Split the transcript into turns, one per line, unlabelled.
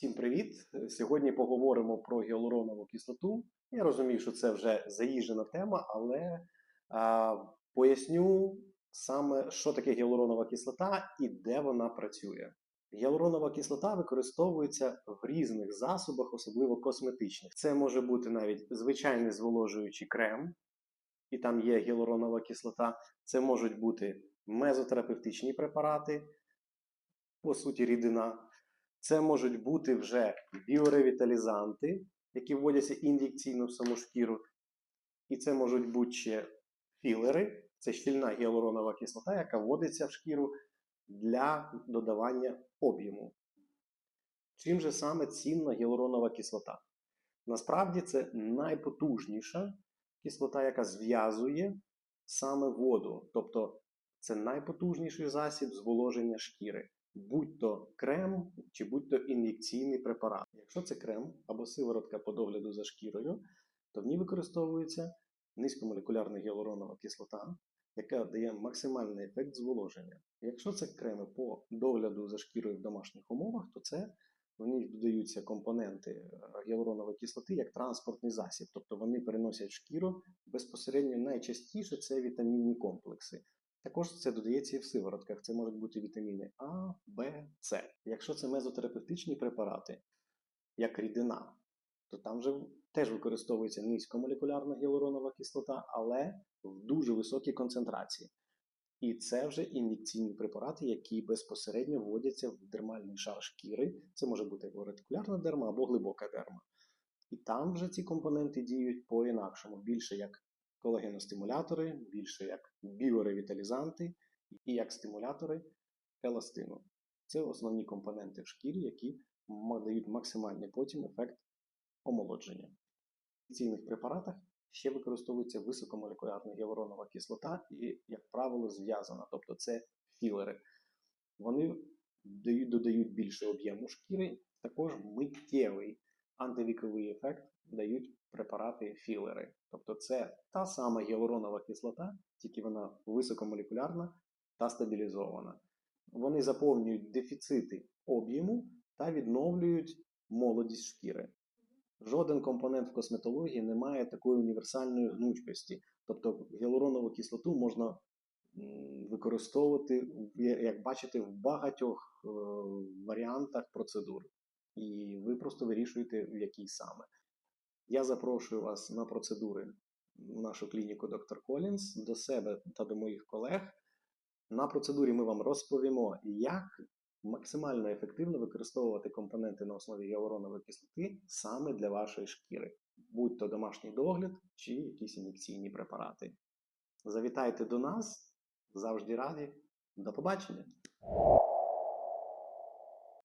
Всім привіт! Сьогодні поговоримо про гіалуронову кислоту. Я розумію, що це вже заїжджена тема, але а, поясню саме, що таке гіалуронова кислота і де вона працює. Гіалуронова кислота використовується в різних засобах, особливо косметичних. Це може бути навіть звичайний зволожуючий крем, і там є гіалуронова кислота. Це можуть бути мезотерапевтичні препарати, по суті, рідина. Це можуть бути вже біоревіталізанти, які вводяться ін'єкційно в саму шкіру. І це можуть бути ще філери, це щільна гіалуронова кислота, яка вводиться в шкіру для додавання об'єму. Чим же саме цінна гіалуронова кислота? Насправді це найпотужніша кислота, яка зв'язує саме воду. Тобто це найпотужніший засіб зволоження шкіри будь-то крем чи будь-то ін'єкційний препарат. Якщо це крем або сиворотка по догляду за шкірою, то в ній використовується низькомолекулярна гіалуронова кислота, яка дає максимальний ефект зволоження. Якщо це креми по догляду за шкірою в домашніх умовах, то це в ній додаються компоненти е, гіалуронової кислоти як транспортний засіб, тобто вони переносять шкіру безпосередньо найчастіше це вітамінні комплекси. Також це додається і в сиворотках. Це можуть бути вітаміни А, Б, С. Якщо це мезотерапевтичні препарати, як рідина, то там вже теж використовується низькомолекулярна гіалуронова кислота, але в дуже високій концентрації. І це вже ін'єкційні препарати, які безпосередньо вводяться в дермальний шар шкіри. Це може бути або ретикулярна дерма, або глибока дерма. І там вже ці компоненти діють по-інакшому, більше як колагеностимулятори, більше як біоревіталізанти і як стимулятори еластину. Це основні компоненти в шкірі, які дають максимальний потім ефект омолодження. В цінних препаратах ще використовується високомолекулярна гіалуронова кислота і, як правило, зв'язана, тобто це філери. Вони додають більше об'єму шкіри, також миттєвий антивіковий ефект дають препарати філери. Тобто це та сама гіалуронова кислота, тільки вона високомолекулярна та стабілізована. Вони заповнюють дефіцити об'єму та відновлюють молодість шкіри. Жоден компонент в косметології не має такої універсальної гнучкості. Тобто гіалуронову кислоту можна використовувати, як бачите, в багатьох е, варіантах процедур. І ви просто вирішуєте, в якій саме. Я запрошую вас на процедури в нашу клініку Доктор Колінс до себе та до моїх колег. На процедурі ми вам розповімо, як максимально ефективно використовувати компоненти на основі гіалуронової кислоти саме для вашої шкіри, будь то домашній догляд чи якісь ін'єкційні препарати. Завітайте до нас, завжди раді. До побачення!